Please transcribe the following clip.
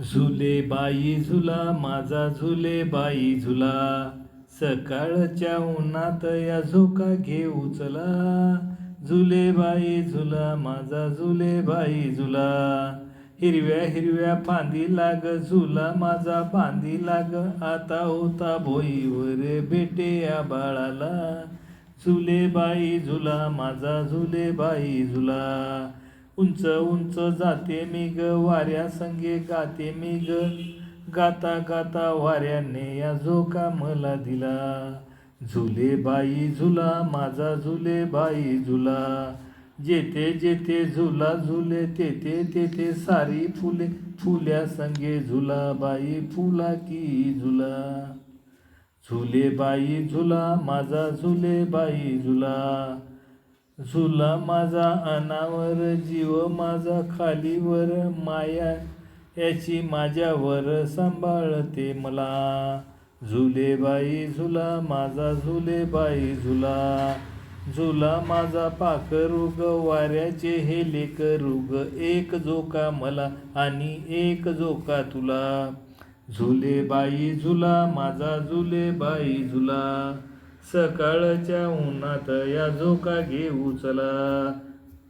झुले बाई झुला माझा झुले बाई झुला. सकाळच्या उन्हात या झोका घे उचला झुले बाई झुला माझा झुले बाई झुला. हिरव्या हिरव्या फांदी लाग झुला माझा फांदी लाग. आता होता भोईवर बेटे या बाळाला. झुले बाई झुला माझा झुले बाई झुला. उंच उंच जाते मी ग वाऱ्या संगे गाते मी ग गाता गाता वाऱ्याने या झोका मला दिला. झुले बाई झुला माझा झुले बाई झुला. जेथे जेथे झुला झुले तेथे तेथे सारी फुले फुल्या संगे झुला बाई फुला की झुला. झुले बाई झुला माझा झुले बाई झुला. झुला माझा अनावर जीव माझा खालीवर माया याची माझ्यावर सांभाळते मला. झुले बाई झुला माझा झुले बाई झुला. झुला माझा पाखरुग वाऱ्याचे हे लेकरुग एक झोका मला आणि एक झोका तुला. झुले बाई झुला माझा झुले बाई झुला. सकाळच्या उन्हात या झोका घे उचला